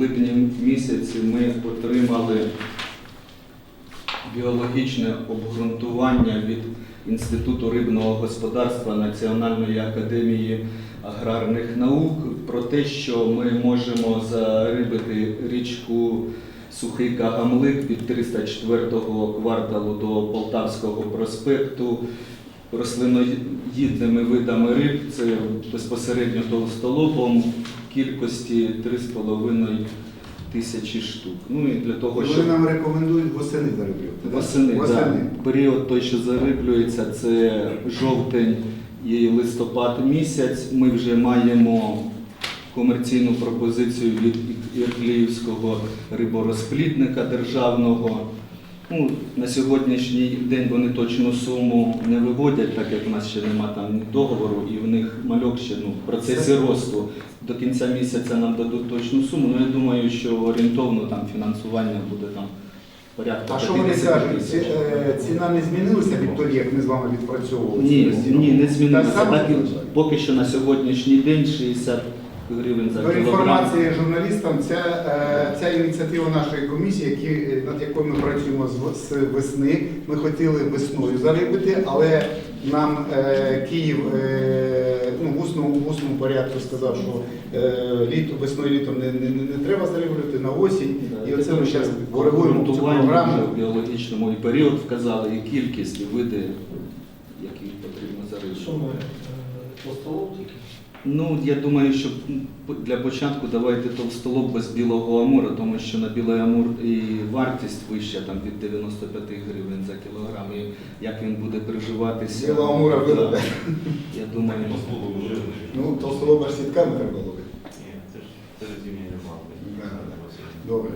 липні місяці ми отримали біологічне обґрунтування від Інституту рибного господарства Національної академії аграрних наук про те, що ми можемо зарибити річку Сухий Кагамлик від 304-го кварталу до Полтавського проспекту. Рослиноїдними видами риб, це безпосередньо товстолобом. в кількості 3,5 тисячі штук. Ну і для того, Вони щоб нам рекомендують восени зароблювати. да? Восени, да. Восени. період той, що зариблюється, це жовтень і листопад місяць. Ми вже маємо комерційну пропозицію від Іркліївського риборозплідника державного. Ну, на сьогоднішній день вони точну суму не виводять, так як у нас ще немає там договору, і в них мальок ще ну, в процесі росту. До кінця місяця нам дадуть точну суму. Ну я думаю, що орієнтовно там фінансування буде там порядка. А що вони 50 кажуть? Ці- е, Ціна не змінилася відтоді, як ми з вами відпрацьовували? Ні, ні, не змінилося. Та? Так, поки що на сьогоднішній день 60 гривень за До кілограм. інформації журналістам, ця, е, ця ініціатива нашої комісії, які, над якою ми працюємо з, в- з весни, ми хотіли весною зарибити, але нам е, Київ е, ну, в, усному, в усному порядку сказав, що е, літо, весною літом не, не, не, не треба зариблювати на осінь. Да, І оце ми зараз коригуємо цю програму. в біологічному і період вказали, і кількість, і види, які потрібно Що ми е, по столу тільки? Ну, я думаю, що для початку давайте товстолоб без білого амура, тому що на білий амур і вартість вища там від 95 гривень за кілограм. І як він буде приживатися. Білого амура да. Я думаю, Ну, то слово ж сітками треба ловити. Ні, це ж це. Да, да. Добре.